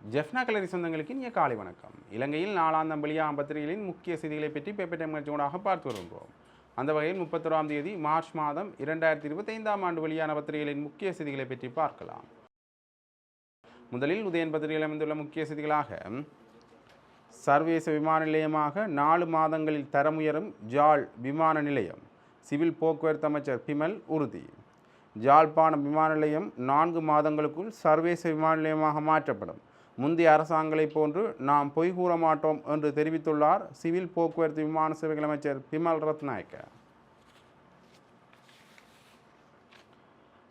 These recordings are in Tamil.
ஜெஃப்னா கலரி சொந்தங்களுக்கு இனிய காலை வணக்கம். இலங்கையில் நாலாம் தம்பளியா பத்திரிகைகளின் முக்கிய செய்திகளை பற்றி பேப்பர் டைம் நிகழ்ச்சியோடாக பார்த்து வருகின்றோம். அந்த வகையில் முப்பத்தொராம் தேதி மார்ச் மாதம் இரண்டாயிரத்தி இருபத்தைந்தாம் ஆண்டு வெளியான பத்திரிகைகளின் முக்கிய செய்திகளை பற்றி பார்க்கலாம். முதலில் உதயன் பத்திரிகையில் அமைந்துள்ள முக்கிய செய்திகளாக சர்வதேச விமான நிலையமாக நாலு மாதங்களில் தரமுயரும் ஜாழ் விமான நிலையம் சிவில் போக்குவரத்து அமைச்சர் பிமல் உறுதி. ஜாழ்ப்பாணம் விமான நிலையம் நான்கு மாதங்களுக்குள் சர்வதேச விமான நிலையமாக மாற்றப்படும். முந்தைய அரசாங்கங்களைப் போன்று நாம் பொய் கூற மாட்டோம் என்று தெரிவித்துள்ளார் சிவில் போக்குவரத்து விமான சேவைகள் அமைச்சர் பிமல் ரத்நாயக்க.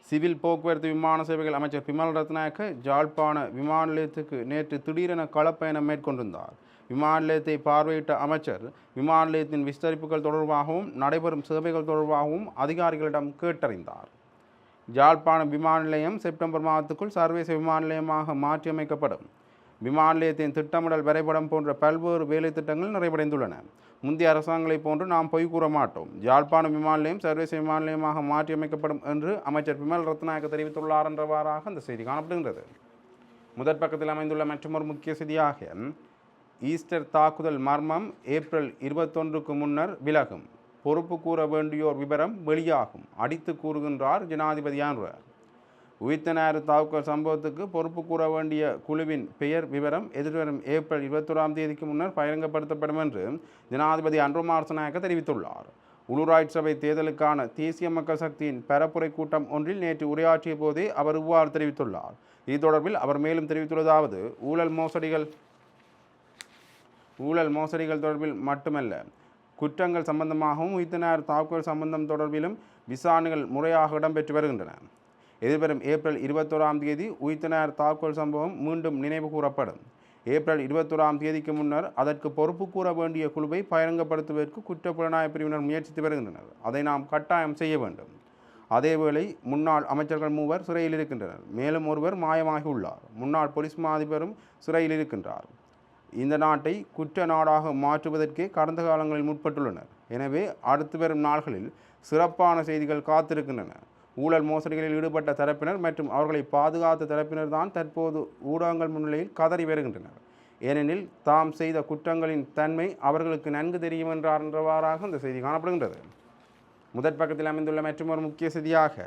சிவில் போக்குவரத்து விமான சேவைகள் அமைச்சர் பிமல் ரத்நாயக்க ஜாழ்ப்பாண விமான நிலையத்துக்கு நேற்று திடீரென களப்பயணம் மேற்கொண்டிருந்தார். விமான நிலையத்தை பார்வையிட்ட அமைச்சர் விமான நிலையத்தின் விஸ்தரிப்புகள் தொடர்பாகவும் நடைபெறும் சேவைகள் தொடர்பாகவும் அதிகாரிகளிடம் கேட்டறிந்தார். ஜாழ்ப்பாணம் விமான நிலையம் செப்டம்பர் மாதத்துக்குள் சர்வதேச விமான நிலையமாக மாற்றியமைக்கப்படும். விமான நிலையத்தின் திட்டமிடல் வரைபடம் போன்ற பல்வேறு வேலை திட்டங்கள் நிறைவடைந்துள்ளன. முந்தைய அரசாங்கங்களைப் போன்று நாம் பொய் கூற மாட்டோம். ஜாழ்ப்பாணம் விமான நிலையம் சர்வதேச விமான நிலையமாக மாற்றியமைக்கப்படும் என்று அமைச்சர் பிமல் ரத்நாயக்க தெரிவித்துள்ளார் என்றவாறாக அந்த செய்தி காணப்படுகின்றது. முதற் பக்கத்தில் அமைந்துள்ள மற்றொரு முக்கிய செய்தியாக ஈஸ்டர் தாக்குதல் மர்மம் ஏப்ரல் இருபத்தொன்றுக்கு முன்னர் விலகும். பொறுப்பு கூற வேண்டியோர் விவரம் வெளியாகும். அடித்து கூறுகின்றார் ஜனாதிபதி ஆன்வர் உயிர்த்தனாறு தாக்குதல் சம்பவத்துக்கு பொறுப்பு கூற வேண்டிய குழுவின் பெயர் விவரம் எதிர்வரும் ஏப்ரல் இருபத்தொராம் தேதிக்கு முன்னர் பகிரங்கப்படுத்தப்படும் என்று ஜனாதிபதி அன்ரோமார்சநாயக்க தெரிவித்துள்ளார். உள்ளூராட்சி சபை தேர்தலுக்கான தேசிய மக்கள் சக்தியின் பரப்புரை கூட்டம் ஒன்றில் நேற்று உரையாற்றிய போதே அவர் இவ்வாறு தெரிவித்துள்ளார். இது தொடர்பில் அவர் மேலும் தெரிவித்துள்ளதாவது ஊழல் மோசடிகள் ஊழல் மோசடிகள் தொடர்பில் மட்டுமல்ல குற்றங்கள் சம்பந்தமாகவும் உயிர்த்தனார் தாக்குதல் சம்பந்தம் தொடர்பிலும் விசாரணைகள் முறையாக இடம்பெற்று வருகின்றன. எதிர்வரும் ஏப்ரல் இருபத்தோராம் தேதி உயிர்த்தனார் தாக்குதல் சம்பவம் மீண்டும் நினைவு கூறப்படும். ஏப்ரல் இருபத்தோராம் தேதிக்கு முன்னர் அதற்கு பொறுப்பு கூற வேண்டிய குழுவை பகிரங்கப்படுத்துவதற்கு குற்றப்புலனாய்வு பிரிவினர் முயற்சித்து வருகின்றனர். அதை நாம் கட்டாயம் செய்ய வேண்டும். அதேவேளை முன்னாள் அமைச்சர்கள் மூவர் சிறையில் இருக்கின்றனர். மேலும் ஒருவர் மாயமாகியுள்ளார். முன்னாள் போலீஸ் மாதிபரும் சிறையில் இருக்கின்றார். இந்த நாட்டை குற்ற நாடாக மாற்றுவதற்கே கடந்த காலங்களில் முற்பட்டுள்ளனர். எனவே அடுத்து வரும் நாள்களில் சிறப்பான செய்திகள் காத்திருக்கின்றன. ஊழல் மோசடிகளில் ஈடுபட்ட தரப்பினர் மற்றும் அவர்களை பாதுகாத்த தரப்பினர் தான் தற்போது ஊடகங்கள் முன்னிலையில் கதறி வருகின்றனர். ஏனெனில் தாம் செய்த குற்றங்களின் தன்மை அவர்களுக்கு நன்கு தெரியும் என்றார் என்றவாறாக இந்த செய்தி காணப்படுகின்றது. முதற் பக்கத்தில் அமைந்துள்ள மற்றொரு முக்கிய செய்தியாக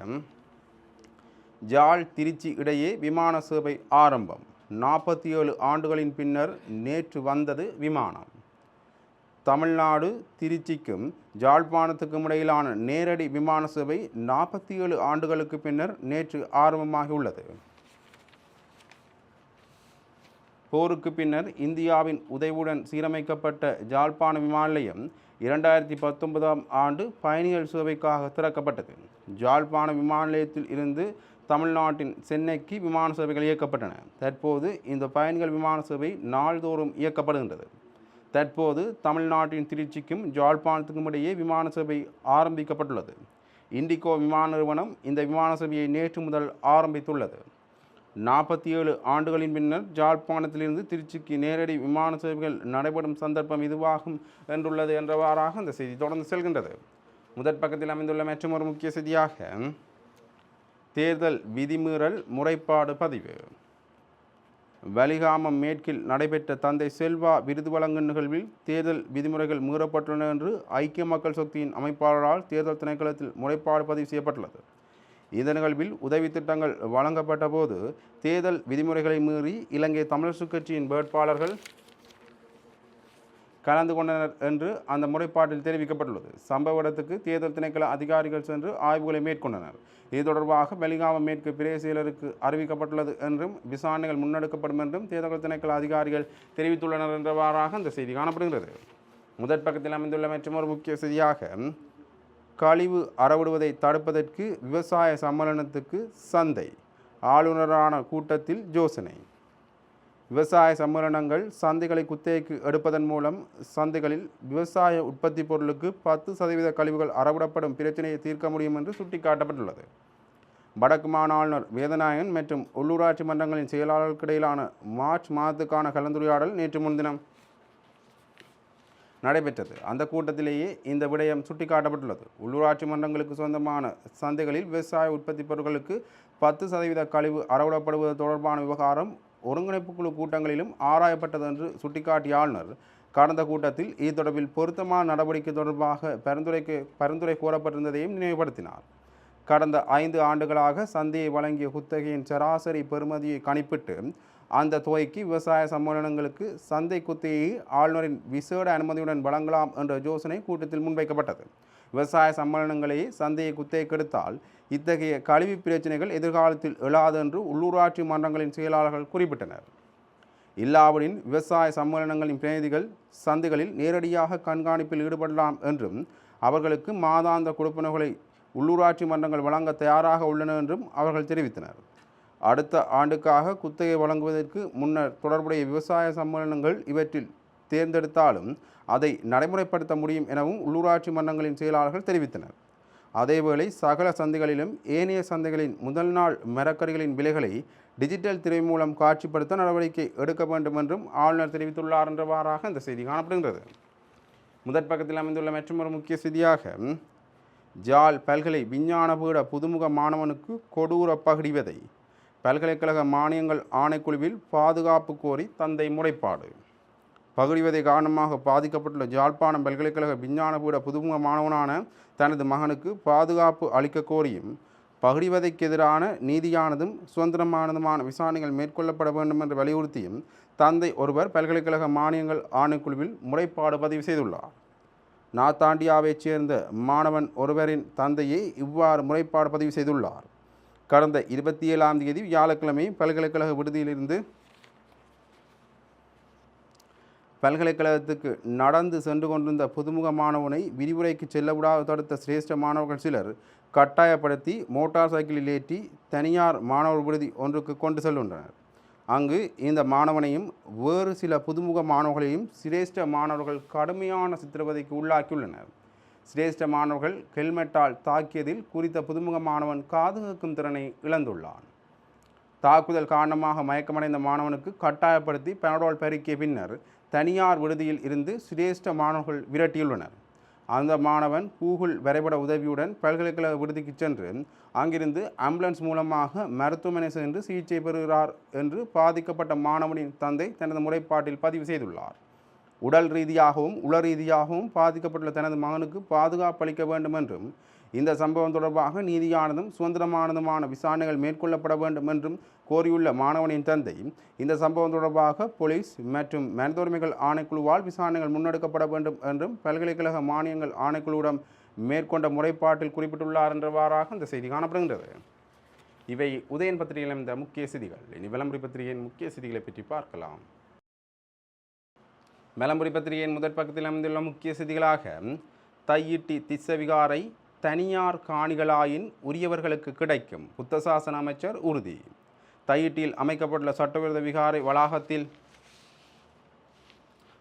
ஜாழ் திருச்சி இடையே விமான சேவை ஆரம்பம். நாற்பத்தி ஏழு ஆண்டுகளின் பின்னர் நேற்று வந்தது விமானம். தமிழ்நாடு திருச்சிக்கும் ஜாழ்ப்பாணத்துக்கும் இடையிலான நேரடி விமான சேவை நாற்பத்தி ஏழு ஆண்டுகளுக்கு பின்னர் நேற்று ஆரம்பமாகியுள்ளது. போருக்கு பின்னர் இந்தியாவின் உதவியுடன் சீரமைக்கப்பட்ட ஜாழ்ப்பாண விமான நிலையம் இரண்டாயிரத்தி பத்தொன்பதாம் ஆண்டு பயணிகள் சேவைக்காக திறக்கப்பட்டது. ஜாழ்ப்பாண விமான நிலையத்தில் இருந்து தமிழ்நாட்டின் சென்னைக்கு விமான சேவைகள் இயக்கப்பட்டன. தற்போது இந்த பயணிகள் விமான சேவை நாள்தோறும் இயக்கப்படுகின்றது. தற்போது தமிழ்நாட்டின் திருச்சிக்கும் ஜாழ்ப்பாணத்துக்கும் இடையே விமான சேவை ஆரம்பிக்கப்பட்டுள்ளது. இண்டிகோ விமான நிறுவனம் இந்த விமான சேவையை நேற்று முதல் ஆரம்பித்துள்ளது. நாற்பத்தி ஏழு ஆண்டுகளின் பின்னர் ஜாழ்ப்பாணத்திலிருந்து திருச்சிக்கு நேரடி விமான சேவைகள் நடைபெறும் சந்தர்ப்பம் இதுவாகும் என்றுள்ளது என்றவாறாக இந்த செய்தி தொடர்ந்து செல்கின்றது. முதற் பக்கத்தில் அமைந்துள்ள மற்றொரு முக்கிய செய்தியாக தேர்தல் விதிமீறல் முறைப்பாடு பதிவு. வலிகாமம் மேற்கில் நடைபெற்ற தந்தை செல்வா விருது வழங்கும் நிகழ்வில் தேர்தல் விதிமுறைகள் மீறப்பட்டுள்ளன என்று ஐக்கிய மக்கள் சக்தியின் அமைப்பாளரால் தேர்தல் திணைக்களத்தில் முறைப்பாடு பதிவு செய்யப்பட்டுள்ளது. இந்த நிகழ்வில் உதவி திட்டங்கள் வழங்கப்பட்ட போது தேர்தல் விதிமுறைகளை மீறி இலங்கை தமிழரசு கட்சியின் வேட்பாளர்கள் கலந்து கொண்டனர் என்று அந்த முறைப்பாட்டில் தெரிவிக்கப்பட்டுள்ளது. சம்பவ இடத்துக்கு தேர்தல் திணைக்கள அதிகாரிகள் சென்று ஆய்வுகளை மேற்கொண்டனர். இது தொடர்பாக வெளிகாம மேற்கு பிரேசியலருக்கு அறிவிக்கப்பட்டுள்ளது என்றும் விசாரணைகள் முன்னெடுக்கப்படும் என்றும் தேர்தல் திணைக்கள அதிகாரிகள் தெரிவித்துள்ளனர் என்றவாறாக அந்த செய்தி காணப்படுகிறது முதற் பக்கத்தில் அமைந்துள்ள மற்றொரு முக்கிய செய்தியாக கழிவு அறவிடுவதை தடுப்பதற்கு விவசாய சம்மேளனத்துக்கு சந்தை ஆளுநரான கூட்டத்தில் யோசனை. விவசாய சம்மேளனங்கள் சந்தைகளை குத்தகைக்கு எடுப்பதன் மூலம் சந்தைகளில் விவசாய உற்பத்தி பொருளுக்கு பத்து சதவீத கழிவுகள் அறவிடப்படும் பிரச்சனையை தீர்க்க முடியும் என்று சுட்டிக்காட்டப்பட்டுள்ளது. வடக்கு மாநாளுநர் வேதநாயகன் மற்றும் உள்ளூராட்சி மன்றங்களின் செயலாளர்களுக்கு இடையிலான மார்ச் மாதத்துக்கான கலந்துரையாடல் நேற்று முன்தினம் நடைபெற்றது. அந்த கூட்டத்திலேயே இந்த விடயம் சுட்டிக்காட்டப்பட்டுள்ளது. உள்ளூராட்சி மன்றங்களுக்கு சொந்தமான சந்தைகளில் விவசாய உற்பத்தி பொருட்களுக்கு பத்து சதவீத கழிவு அறவிடப்படுவது தொடர்பான விவகாரம் ஒருங்கிணைப்பு குழு கூட்டங்களிலும் ஆராயப்பட்டது என்று சுட்டிக்காட்டிய ஆளுநர் கடந்த கூட்டத்தில் இது தொடர்பில் பொருத்தமான நடவடிக்கை தொடர்பாக பரிந்துரைக்கு பரிந்துரை கோரப்பட்டிருந்ததையும் நினைவுபடுத்தினார். கடந்த ஐந்து ஆண்டுகளாக சந்தையை வழங்கிய குத்தகையின் சராசரி பெறுமதியை கணிப்பிட்டு அந்த தொகைக்கு விவசாய சம்மேளனங்களுக்கு சந்தை குத்தகையை ஆளுநரின் விசேட அனுமதியுடன் வழங்கலாம் என்ற யோசனை கூட்டத்தில் முன்வைக்கப்பட்டது. விவசாய சம்மேளனங்களை சந்தையை குத்தகை கெடுத்தால் இத்தகைய கழிவு பிரச்சினைகள் எதிர்காலத்தில் எழாது என்று உள்ளூராட்சி மன்றங்களின் செயலாளர்கள் குறிப்பிட்டனர். இல்லாவிடின் விவசாய சம்மேளனங்களின் பிரதிநிதிகள் சந்தைகளில் நேரடியாக கண்காணிப்பில் ஈடுபடலாம் என்றும் அவர்களுக்கு மாதாந்த கொடுப்பனவுகளை உள்ளூராட்சி மன்றங்கள் வழங்க தயாராக உள்ளன என்றும் அவர்கள் தெரிவித்தனர். அடுத்த ஆண்டுக்காக குத்தகை வழங்குவதற்கு முன்னர் தொடர்புடைய விவசாய சம்மேளனங்கள் இவற்றில் தேர்ந்தெடுத்தாலும் அதை நடைமுறைப்படுத்த முடியும் எனவும் உள்ளூராட்சி மன்றங்களின் செயலாளர்கள் தெரிவித்தனர். அதேவேளை சகல சந்தைகளிலும் ஏனைய சந்தைகளின் முதல் நாள் மரக்கறிகளின் விலைகளை டிஜிட்டல் திரை மூலம் காட்சிப்படுத்த நடவடிக்கை எடுக்க வேண்டும் என்றும் ஆளுநர் தெரிவித்துள்ளார் என்றவாறாக இந்த செய்தி காணப்படுகின்றது. முதற் பக்கத்தில் அமைந்துள்ள மற்றொரு முக்கிய செய்தியாக ஜால் பல்கலை விஞ்ஞான பீட புதுமுக மாணவனுக்கு கொடூர பகிடிவதை பல்கலைக்கழக மானியங்கள் ஆணைக்குழுவில் பாதுகாப்பு கோரி தந்தை முறைப்பாடு. பகுடிவதை காரணமாக பாதிக்கப்பட்டுள்ள ஜாழ்ப்பாணம் பல்கலைக்கழக விஞ்ஞான பீட புதுமுக மாணவனான தனது மகனுக்கு பாதுகாப்பு அளிக்க கோரியும் பகுடிவதைக்கு எதிரான நீதியானதும் சுதந்திரமானதுமான விசாரணைகள் மேற்கொள்ளப்பட வேண்டும் என்று வலியுறுத்தியும் தந்தை ஒருவர் பல்கலைக்கழக மானியங்கள் ஆணைக்குழுவில் முறைப்பாடு பதிவு செய்துள்ளார். நாத்தாண்டியாவைச் சேர்ந்த மாணவன் ஒருவரின் தந்தையை இவ்வாறு முறைப்பாடு பதிவு செய்துள்ளார். கடந்த இருபத்தி ஏழாம் தேதி வியாழக்கிழமை பல்கலைக்கழக விடுதியிலிருந்து பல்கலைக்கழகத்துக்கு நடந்து சென்று கொண்டிருந்த புதுமுக மாணவனை விரிவுரைக்கு செல்லவிடாது தடுத்த சிரேஷ்ட மாணவர்கள் சிலர் கட்டாயப்படுத்தி மோட்டார் சைக்கிளில் ஏற்றி தனியார் மாணவர் விடுதி ஒன்றுக்கு கொண்டு செல்கின்றனர். அங்கு இந்த மாணவனையும் வேறு சில புதுமுக மாணவர்களையும் சிரேஷ்ட மாணவர்கள் கடுமையான சித்திரவதைக்கு உள்ளாக்கியுள்ளனர். சிரேஷ்ட மாணவர்கள் ஹெல்மெட்டால் தாக்கியதில் குறித்த புதுமுக மாணவன் காது கேட்கும் திறனை இழந்துள்ளான். தாக்குதல் காரணமாக மயக்கமடைந்த மாணவனுக்கு கட்டாயப்படுத்தி பெனடோல் பெருக்கிய பின்னர் தனியார் விடுதியில் இருந்து சிரேஷ்ட மாணவர்கள் விரட்டியுள்ளனர். அந்த மாணவன் கூகுள் வரைபட உதவியுடன் பல்கலைக்கழக விடுதிக்கு சென்று அங்கிருந்து ஆம்புலன்ஸ் மூலமாக மருத்துவமனை சென்று சிகிச்சை பெறுகிறார் என்று பாதிக்கப்பட்ட மாணவனின் தந்தை தனது முறைப்பாட்டில் பதிவு செய்துள்ளார். உடல் ரீதியாகவும் உள ரீதியாகவும் பாதிக்கப்பட்டுள்ள தனது மகனுக்கு பாதுகாப்பு அளிக்க வேண்டும் என்றும் இந்த சம்பவம் தொடர்பாக நீதியானதும் சுதந்திரமானதுமான விசாரணைகள் மேற்கொள்ளப்பட வேண்டும் என்றும் கோரியுள்ள மாணவனின் தந்தை. இந்த சம்பவம் தொடர்பாக போலீஸ் மற்றும் மனித உரிமைகள் ஆணைக்குழுவால் விசாரணைகள் முன்னெடுக்கப்பட வேண்டும் என்றும் பல்கலைக்கழக மானியங்கள் ஆணைக்குழுவிடம் மேற்கொண்ட முறைப்பாட்டில் குறிப்பிட்டுள்ளார் என்றவாறாக இந்த செய்தி காணப்படுகின்றது. இவை உதயன் பத்திரிகையில் இந்த முக்கிய செய்திகள். இனி விளம்பரி பத்திரிகையின் முக்கிய செய்திகளை பற்றி பார்க்கலாம். மெலம்புரி பத்திரிகையின் முதற் பக்கத்தில் அமைந்துள்ள முக்கிய செய்திகளாக தையிட்டி திசவிகாரை தனியார் காணிகளாயின் உரியவர்களுக்கு கிடைக்கும் புத்தசாசன அமைச்சர் உறுதி. தையிட்டியில் அமைக்கப்பட்டுள்ள சட்டவிரோத விகாரை வளாகத்தில்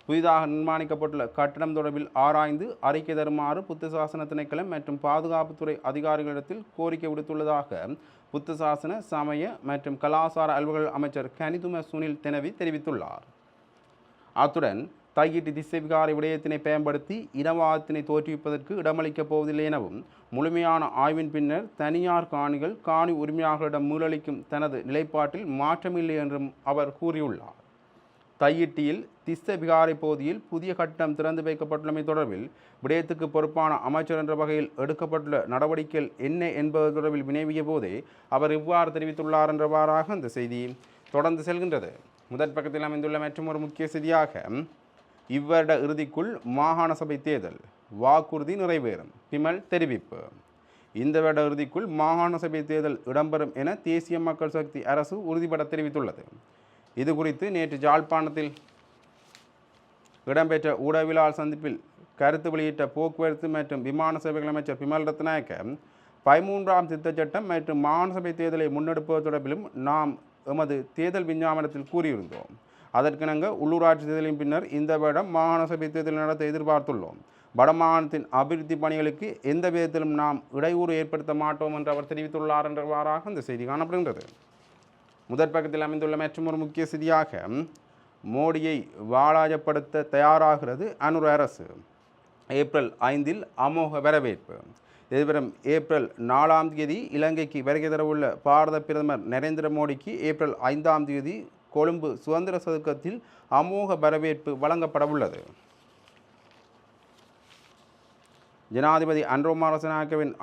புதிதாக நிர்மாணிக்கப்பட்டுள்ள கட்டடம் தொடர்பில் ஆராய்ந்து அறிக்கை தருமாறு புத்த சாசன திணைக்களம் மற்றும் பாதுகாப்புத்துறை அதிகாரிகளிடத்தில் கோரிக்கை விடுத்துள்ளதாக புத்த சாசன சமய மற்றும் கலாசார அலுவலக அமைச்சர் கனிதும சுனில் தெனவி தெரிவித்துள்ளார். அத்துடன் தையிட்டு திசை விகாரை விடயத்தினை பயன்படுத்தி இனவாதத்தினை தோற்றுவிப்பதற்கு இடமளிக்கப் போவதில்லை எனவும் முழுமையான ஆய்வின் பின்னர் தனியார் காணிகள் காணி உரிமையாளர்களிடம் மீளளிக்கும் தனது நிலைப்பாட்டில் மாற்றமில்லை என்றும் அவர் கூறியுள்ளார். தையிட்டியில் திஸ்த விகாரை பகுதியில் புதிய கட்டணம் திறந்து வைக்கப்பட்டுள்ளமை தொடர்பில் விடயத்துக்கு பொறுப்பான அமைச்சர் என்ற வகையில் எடுக்கப்பட்டுள்ள நடவடிக்கைகள் என்ன என்பது தொடர்பில் வினைவிய போதே அவர் இவ்வாறு தெரிவித்துள்ளார் என்றவாறாக அந்த செய்தி தொடர்ந்து செல்கின்றது. முதற் பக்கத்தில் அமைந்துள்ள மற்றும் ஒரு முக்கிய செய்தியாக இவ்வருட இறுதிக்குள் மாகாண சபை தேர்தல். வாக்குறுதி நிறைவேறும். பிமல் தெரிவிப்பு. இந்த வருட இறுதிக்குள் மாகாண சபை தேர்தல் இடம்பெறும் என தேசிய மக்கள் சக்தி அரசு உறுதிபட தெரிவித்துள்ளது. இது குறித்து நேற்று ஜாழ்ப்பாணத்தில் இடம்பெற்ற ஊடகவியலாளர் சந்திப்பில் கருத்து வெளியிட்ட போக்குவரத்து மற்றும் விமான சேவைகள் அமைச்சர் பிமல் ரத்நாயக்க பதிமூன்றாம் திட்ட சட்டம் மற்றும் மாகாண சபை தேர்தலை முன்னெடுப்பது தொடர்பிலும் நாம் எமது தேர்தல் விஞ்ஞாபனத்தில் கூறியிருந்தோம். அதற்கிணங்க உள்ளூராட்சி தேர்தலின் பின்னர் இந்த வருடம் மாகாண சபை தேர்தல் நடத்த எதிர்பார்த்துள்ளோம். வடமாகாணத்தின் அபிவிருத்தி பணிகளுக்கு எந்த விதத்திலும் நாம் இடையூறு ஏற்படுத்த மாட்டோம் என்று அவர் தெரிவித்துள்ளார் என்றவாறாக இந்த செய்தி காணப்படுகின்றது. முதற் பக்கத்தில் அமைந்துள்ள மற்றும் ஒரு முக்கிய செய்தியாக மோடியை வாலாஜப்படுத்த தயாராகிறது அனுர் அரசு. ஏப்ரல் ஐந்தில் அமோக வரவேற்பு. எதிர்வரும் ஏப்ரல் நாலாம் தேதி இலங்கைக்கு வருகை தரவுள்ள பாரத பிரதமர் நரேந்திர மோடிக்கு ஏப்ரல் ஐந்தாம் தேதி கொழும்பு சுதந்திர சதுக்கத்தில் அமோக வரவேற்பு வழங்கப்படவுள்ளது. ஜனாதிபதி அன்ரோமா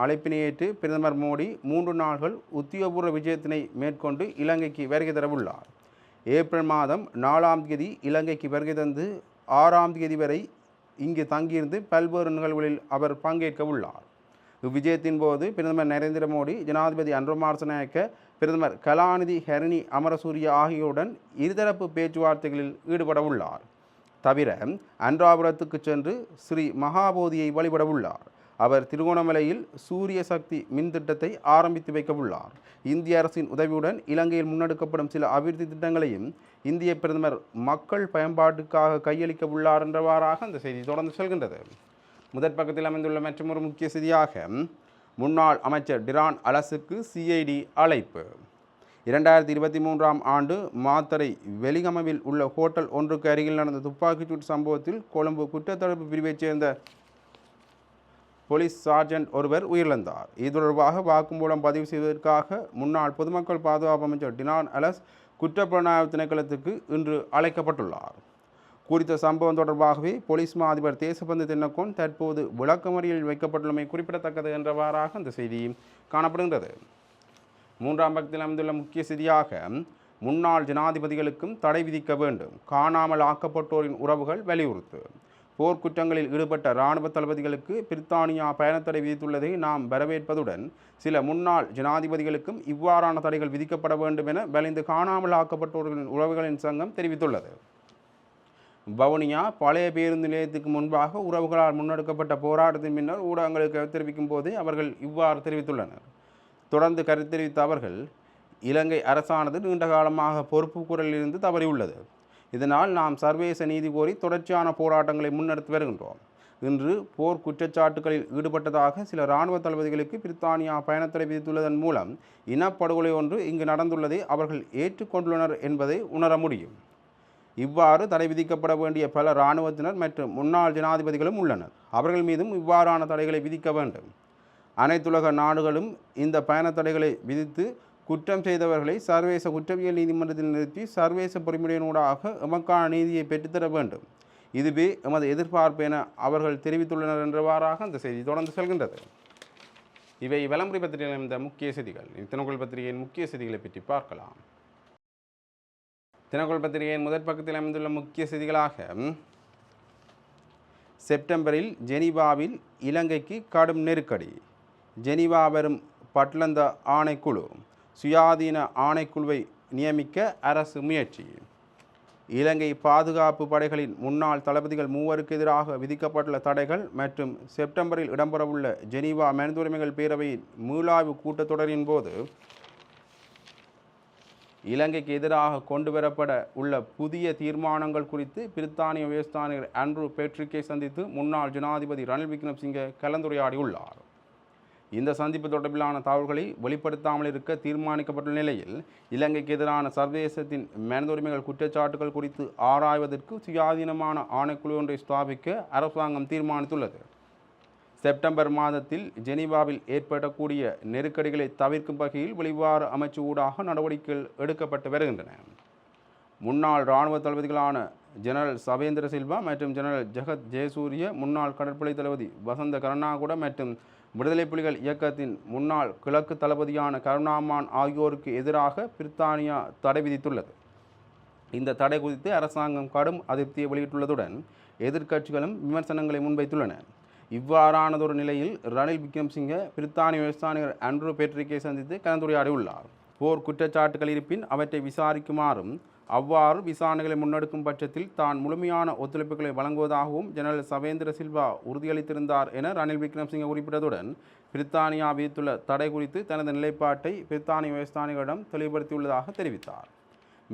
அழைப்பினை ஏற்று பிரதமர் மோடி மூன்று நாள்கள் உத்தியோகபூர்வ விஜயத்தினை மேற்கொண்டு இலங்கைக்கு வருகை தரவுள்ளார். ஏப்ரல் மாதம் நாலாம் தேதி இலங்கைக்கு வருகை தந்து ஆறாம் தேதி வரை இங்கு தங்கியிருந்து பல்வேறு நிகழ்வுகளில் அவர் பங்கேற்க உள்ளார் இவ்விஜயத்தின் போது பிரதமர் நரேந்திர மோடி ஜனாதிபதி அன்ரோமா பிரதமர் கலாநிதி ஹெரணி அமரசூரிய ஆகியோருடன் இருதரப்பு பேச்சுவார்த்தைகளில் ஈடுபட உள்ளார் தவிர அன்றாபுரத்துக்கு சென்று ஸ்ரீ மகாபோதியை வழிபட உள்ளார் அவர் திருகோணமலையில் சூரிய சக்தி மின் திட்டத்தை ஆரம்பித்து வைக்க உள்ளார் இந்திய அரசின் உதவியுடன் இலங்கையில் முன்னெடுக்கப்படும் சில அபிவிருத்தி திட்டங்களையும் இந்திய பிரதமர் மக்கள் பயன்பாட்டுக்காக கையளிக்க உள்ளார் என்றவாறாக அந்த செய்தி தொடர்ந்து செல்கின்றது. முதற் பக்கத்தில் அமைந்துள்ள மற்றொரு முக்கிய செய்தியாக முன்னாள் அமைச்சர் டிரான் அலசுக்கு சிஐடி அழைப்பு இரண்டாயிரத்தி இருபத்தி மூன்றாம் ஆண்டு மாத்தரை வெலிகமவில் உள்ள ஹோட்டல் ஒன்றுக்கு அருகில் நடந்த துப்பாக்கிச்சூட்டு சம்பவத்தில் கொழும்பு குற்றத்தடுப்பு பிரிவைச் சேர்ந்த போலீஸ் சார்ஜென்ட் ஒருவர் உயிரிழந்தார். இது தொடர்பாக வாக்குமூலம் பதிவு செய்வதற்காக முன்னாள் பொதுமக்கள் பாதுகாப்பு அமைச்சர் டினான் அலஸ் குற்றப்புலனாய்வு திணைக்களத்துக்கு இன்று அழைக்கப்பட்டுள்ளார். குறித்த சம்பவம் தொடர்பாகவே போலீஸ் மா அதிபர் தேசபந்து தென்னக்கோன் தற்போது விளக்கமறியில் வைக்கப்பட்டுள்ளமை குறிப்பிடத்தக்கது என்றவாறாக அந்த செய்தி காணப்படுகின்றது. மூன்றாம் பக்கத்தில் அமைந்துள்ள முக்கிய செய்தியாக முன்னாள் ஜனாதிபதிகளுக்கும் தடை விதிக்க வேண்டும் காணாமல் ஆக்கப்பட்டோரின் உறவுகள் வலியுறுத்து. போர்க்குற்றங்களில் ஈடுபட்ட இராணுவ தளபதிகளுக்கு பிரித்தானியா பயணத்தடை விதித்துள்ளதை நாம் வரவேற்பதுடன் சில முன்னாள் ஜனாதிபதிகளுக்கும் இவ்வாறான தடைகள் விதிக்கப்பட வேண்டும் என வலிந்து காணாமல் ஆக்கப்பட்டோர்களின் உறவுகளின் சங்கம் தெரிவித்துள்ளது. வவுனியா பழைய பேருந்து நிலையத்துக்கு முன்பாக உறவுகளால் முன்னெடுக்கப்பட்ட போராட்டத்தின் பின்னர் ஊடகங்களுக்கு தெரிவிக்கும் போதே அவர்கள் இவ்வாறு தெரிவித்துள்ளனர். தொடர்ந்து கருத்து தெரிவித்த அவர்கள் இலங்கை அரசானது நீண்ட காலமாக பொறுப்பு குரலிலிருந்து தவறியுள்ளது. இதனால் நாம் சர்வதேச நீதி கோரி தொடர்ச்சியான போராட்டங்களை முன்னெடுத்து வருகின்றோம். இன்று போர் குற்றச்சாட்டுகளில் ஈடுபட்டதாக சில இராணுவ தளபதிகளுக்கு பிரித்தானியா பயணத்தடை விதித்துள்ளதன் மூலம் இனப்படுகொலை ஒன்று இங்கு நடந்துள்ளதை அவர்கள் ஏற்றுக்கொண்டுள்ளனர் என்பதை உணர முடியும். இவ்வாறு தடை விதிக்கப்பட வேண்டிய பல இராணுவத்தினர் மற்றும் முன்னாள் ஜனாதிபதிகளும் உள்ளனர். அவர்கள் மீதும் இவ்வாறான தடைகளை விதிக்க வேண்டும். அனைத்துலக நாடுகளும் இந்த பயண தடைகளை விதித்து குற்றம் செய்தவர்களை சர்வதேச குற்றவியல் நீதிமன்றத்தில் நிறுத்தி சர்வதேச பொறிமுறையினூடாக எமக்கான நீதியை பெற்றுத்தர வேண்டும். இதுவே எமது எதிர்பார்ப்பு என அவர்கள் தெரிவித்துள்ளனர் என்றவாறாக அந்த செய்தி தொடர்ந்து செல்கின்றது. இவை விளம்பரி பத்திரிகையில் இந்த முக்கிய செய்திகள். தினக்குள் பத்திரிகையின் முக்கிய செய்திகளை பற்றி பார்க்கலாம். தினக்குள் பத்திரிகையின் முதற் பக்கத்தில் அமைந்துள்ள முக்கிய செய்திகளாக செப்டம்பரில் ஜெனீவாவில் இலங்கைக்கு கடும் நெருக்கடி. ஜெனீவா வரும் பட்லந்த ஆணைக்குழு சுயாதீன ஆணைக்குழுவை நியமிக்க அரசு முயற்சி. இலங்கை பாதுகாப்பு படைகளின் முன்னாள் தளபதிகள் மூவருக்கு எதிராக விதிக்கப்பட்டுள்ள தடைகள் மற்றும் செப்டம்பரில் இடம்பெறவுள்ள ஜெனீவா மனிதுரிமைகள் பேரவையின் மீளாய்வு கூட்டத்தொடரின் போது இலங்கைக்கு எதிராக கொண்டு வரப்பட உள்ள புதிய தீர்மானங்கள் குறித்து பிரித்தானிய உயர்ஸ்தானிகர் ஆண்ட்ரூ பேட்ரிக்கை சந்தித்து முன்னாள் ஜனாதிபதி ரணில் விக்ரம்சிங்கே கலந்துரையாடியுள்ளார். இந்த சந்திப்பு தொடர்பிலான தகவல்களை வெளிப்படுத்தாமல் இருக்க தீர்மானிக்கப்பட்டுள்ள நிலையில் இலங்கைக்கு எதிரான சர்வதேசத்தின் மனிதுரிமைகள் குற்றச்சாட்டுகள் குறித்து ஆராய்வதற்கு சுயாதீனமான ஆணைக்குழு ஒன்றை ஸ்தாபிக்க அரசாங்கம் தீர்மானித்துள்ளது. செப்டம்பர் மாதத்தில் ஜெனீவாவில் ஏற்படக்கூடிய நெருக்கடிகளை தவிர்க்கும் வகையில் வெளிவார அமைச்சு ஊடாக நடவடிக்கைகள் எடுக்கப்பட்டு வருகின்றன. முன்னாள் இராணுவ தளபதிகளான ஜெனரல் சவேந்திர சில்வா மற்றும் ஜெனரல் ஜெகத் ஜெயசூரிய முன்னாள் கடற்படை தளபதி வசந்த கருணாகுட மற்றும் விடுதலை புலிகள் இயக்கத்தின் முன்னாள் கிழக்கு தளபதியான கருணாமான் ஆகியோருக்கு எதிராக பிரித்தானியா தடை விதித்துள்ளது. இந்த தடை குறித்து அரசாங்கம் கடும் அதிருப்தியை வெளியிட்டுள்ளதுடன் எதிர்க்கட்சிகளும் விமர்சனங்களை முன்வைத்துள்ளன. இவ்வாறானதொரு நிலையில் ரணில் விக்ரம்சிங்க பிரித்தானிய விவசாயிகள் ஆண்ட்ரூ பேட்ரிக்கை சந்தித்து கலந்துரையாடியுள்ளார். போர் குற்றச்சாட்டுகள் இருப்பின் அவற்றை விசாரிக்குமாறும் அவ்வாறு விசாரணைகளை முன்னெடுக்கும் பட்சத்தில் தான் முழுமையான ஒத்துழைப்புகளை வழங்குவதாகவும் ஜெனரல் சவேந்திர சில்வா உறுதியளித்திருந்தார் என ரணில் விக்ரம்சிங்க குறிப்பிட்டதுடன் பிரித்தானியா விதித்துள்ள தடை குறித்து தனது நிலைப்பாட்டை பிரித்தானிய விவசாயிகளிடம் தெளிவுபடுத்தியுள்ளதாக தெரிவித்தார்.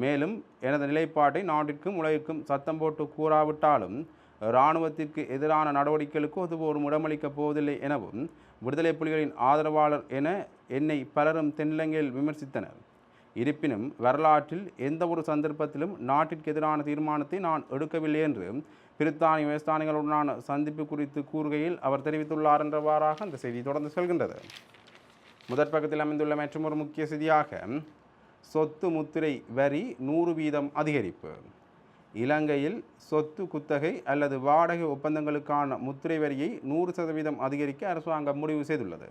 மேலும் எனது நிலைப்பாட்டை நாட்டிற்கும் உலகிற்கும் சத்தம் போட்டு கூறாவிட்டாலும் இராணுவத்திற்கு எதிரான நடவடிக்கைகளுக்கு ஒதுபோரும் இடமளிக்கப் போவதில்லை எனவும் விடுதலை புலிகளின் ஆதரவாளர் என என்னை பலரும் தென்னிலங்கையில் விமர்சித்தனர். இருப்பினும் வரலாற்றில் எந்த ஒரு சந்தர்ப்பத்திலும் நாட்டிற்கு எதிரான தீர்மானத்தை நான் எடுக்கவில்லை என்று பிரித்தானிய விவசாயிகளுடனான சந்திப்பு குறித்து கூறுகையில் அவர் தெரிவித்துள்ளார் என்றவாறாக அந்த செய்தி தொடர்ந்து செல்கின்றது. முதற் பக்கத்தில் அமைந்துள்ள மற்றொரு முக்கிய செய்தியாக சொத்து முத்திரை வரி நூறு வீதம் அதிகரிப்பு. இலங்கையில் சொத்து குத்தகை அல்லது வாடகை ஒப்பந்தங்களுக்கான முத்திரை வரியை நூறு சதவீதம் அதிகரிக்க அரசாங்கம் முடிவு செய்துள்ளது.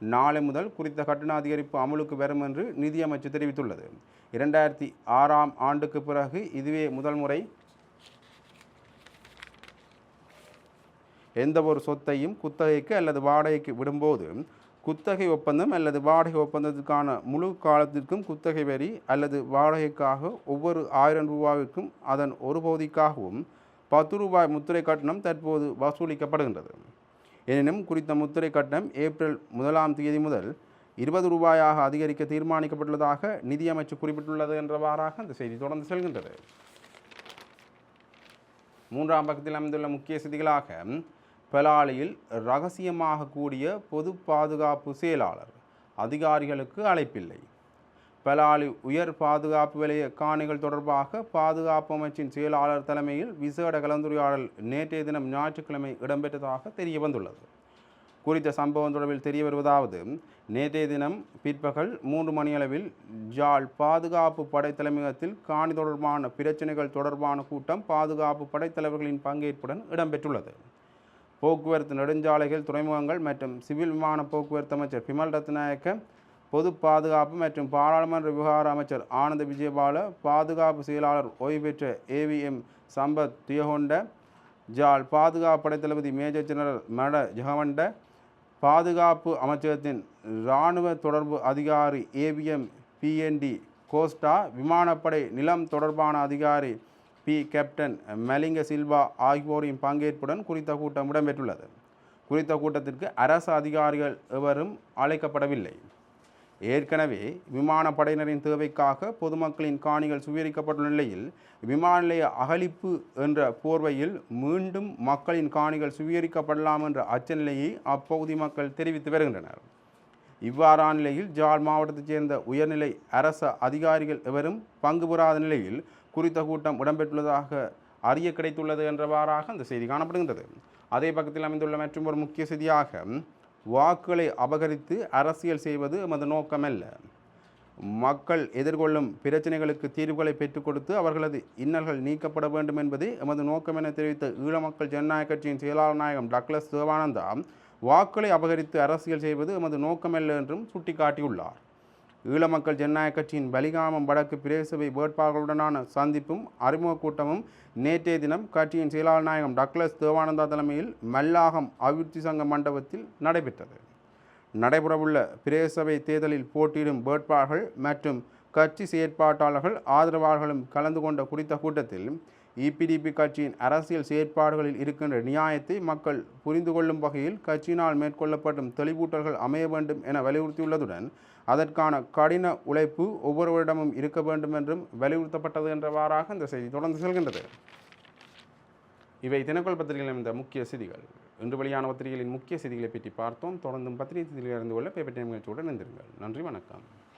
நாளை முதல் குறித்த கட்டண அதிகரிப்பு அமலுக்கு வரும் என்று நிதியமைச்சு தெரிவித்துள்ளது. இரண்டாயிரத்தி ஆறாம் ஆண்டுக்கு பிறகு இதுவே முதல் முறை எந்த ஒரு சொத்தையும் குத்தகைக்கு அல்லது வாடகைக்கு விடும்போது குத்தகை ஒப்பந்தம் அல்லது வாடகை ஒப்பந்தத்திற்கான முழு காலத்திற்கும் குத்தகை வரி அல்லது வாடகைக்காக ஒவ்வொரு ஆயிரம் ரூபாய்க்கும் அதன் ஒரு பகுதிக்காகவும் பத்து ரூபாய் முத்திரை கட்டணம் தற்போது வசூலிக்கப்படுகின்றது. எனினும் குறித்த முத்திரை கட்டணம் ஏப்ரல் முதலாம் தேதி முதல் இருபது ரூபாயாக அதிகரிக்க தீர்மானிக்கப்பட்டுள்ளதாக நிதியமைச்சு குறிப்பிட்டுள்ளது என்றவாறாக அந்த செய்தி தொடர்ந்து செல்கின்றது. மூன்றாம் பக்கத்தில் அமைந்துள்ள முக்கிய செய்திகளாக பெலாலியில் ரகசியமாக கூடிய பொது பாதுகாப்பு செயலாளர் அதிகாரிகளுக்கு அழைப்பில்லை. பெலாலி உயர் பாதுகாப்பு விலைய காணிகள் தொடர்பாக பாதுகாப்பு அமைச்சின் செயலாளர் தலைமையில் விசேட கலந்துரையாடல் நேற்றைய தினம் ஞாயிற்றுக்கிழமை இடம்பெற்றதாக தெரிய வந்துள்ளது குறித்த சம்பவம் தொடர்பில் தெரிய வருவதாவது நேற்றைய தினம் பிற்பகல் மூன்று மணியளவில் ஜாழ் பாதுகாப்பு படை தலைமையகத்தில் காணி தொடர்பான பிரச்சினைகள் தொடர்பான கூட்டம் பாதுகாப்பு படைத்தலைவர்களின் பங்கேற்புடன் இடம்பெற்றுள்ளது. போக்குவரத்து நெடுஞ்சாலைகள் துறைமுகங்கள் மற்றும் சிவில் விமான போக்குவரத்து அமைச்சர் பிமல் ரத்நாயக்க பொது பாதுகாப்பு மற்றும் பாராளுமன்ற விவகார அமைச்சர் ஆனந்த விஜயபால பாதுகாப்பு செயலாளர் ஓய்வு பெற்ற ஏவிஎம் சம்பத் தியகொண்ட ஜால் பாதுகாப்பு படைத்தளபதி மேஜர் ஜெனரல் மட ஜெகவண்ட பாதுகாப்பு அமைச்சகத்தின் இராணுவ தொடர்பு அதிகாரி ஏவிஎம் பிஎன்டி கோஸ்டா விமானப்படை நிலம் தொடர்பான அதிகாரி பி. கேப்டன் மலிங்க சில்வா ஆகியோரின் பங்கேற்புடன் குறித்த கூட்டம் இடம்பெற்றுள்ளது. குறித்த கூட்டத்திற்கு அரசு அதிகாரிகள் எவரும் அழைக்கப்படவில்லை. ஏற்கனவே விமானப்படையினரின் தேவைக்காக பொதுமக்களின் காணிகள் சுவீகரிக்கப்பட்டுள்ள நிலையில் விமான நிலைய அகழிப்பு என்ற போர்வையில் மீண்டும் மக்களின் காணிகள் சுவீகரிக்கப்படலாம் என்ற அச்சநிலையை அப்பகுதி மக்கள் தெரிவித்து வருகின்றனர். இவ்வாறான நிலையில் ஜாழ் மாவட்டத்தைச் சேர்ந்த உயர்நிலை அரச அதிகாரிகள் எவரும் பங்கு பெறாத நிலையில் குறித்த கூட்டம் இடம்பெற்றுள்ளதாக அறிய கிடைத்துள்ளது என்றவாறாக அந்த செய்தி காணப்படுகின்றது. அதே பக்கத்தில் அமைந்துள்ள மற்றும் ஒரு முக்கிய செய்தியாக வாக்குகளை அபகரித்து அரசியல் செய்வது எமது நோக்கமல்ல. மக்கள் எதிர்கொள்ளும் பிரச்சனைகளுக்கு தீர்வுகளை பெற்றுக் கொடுத்து அவர்களது இன்னல்கள் நீக்கப்பட வேண்டும் என்பதே எமது நோக்கம் என தெரிவித்த ஈழ மக்கள் ஜனநாயக கட்சியின் செயலாளர் நாயகம் டக்ளஸ் தேவானந்தா வாக்குகளை அபகரித்து அரசியல் செய்வது எமது நோக்கமல்ல என்றும் சுட்டிக்காட்டியுள்ளார். ஈழ மக்கள் ஜனநாயக கட்சியின் பலிகாமம் வடக்கு பிரேசபை வேட்பாளர்களுடனான சந்திப்பும் அறிமுக கூட்டமும் நேற்றைய தினம் கட்சியின் செயலாளர் நாயகம் டக்ளஸ் தேவானந்தா தலைமையில் மல்லாகம் அபிவிருத்தி சங்க மண்டபத்தில் நடைபெற்றது. நடைபெறவுள்ள பிரேசபை தேர்தலில் போட்டியிடும் வேட்பாளர்கள் மற்றும் கட்சி செயற்பாட்டாளர்கள் ஆதரவாளர்களும் கலந்து கொண்ட குறித்த கூட்டத்தில் இபிடிபி கட்சியின் அரசியல் செயற்பாடுகளில் இருக்கின்ற நியாயத்தை மக்கள் புரிந்து கொள்ளும் வகையில் கட்சியினால் மேற்கொள்ளப்படும் தெளிவூட்டல்கள் அமைய வேண்டும் என வலியுறுத்தியுள்ளதுடன் அதற்கான கடின உழைப்பு ஒவ்வொருவரிடமும் இருக்க வேண்டும் என்றும் வலியுறுத்தப்பட்டது என்றவாறாக இந்த செய்தி தொடர்ந்து செல்கின்றது. இவை தினக்கொள் பத்திரிகைகளின் இந்த முக்கிய செய்திகள். இன்று வெளியான பத்திரிகைகளின் முக்கிய செய்திகளை பற்றி பார்த்தோம். தொடர்ந்தும் பத்திரிகை செய்திகளை அறிந்து கொள்ள பேப்பர் நிகழ்ச்சியுடன் இருந்திருங்கள் நன்றி வணக்கம்.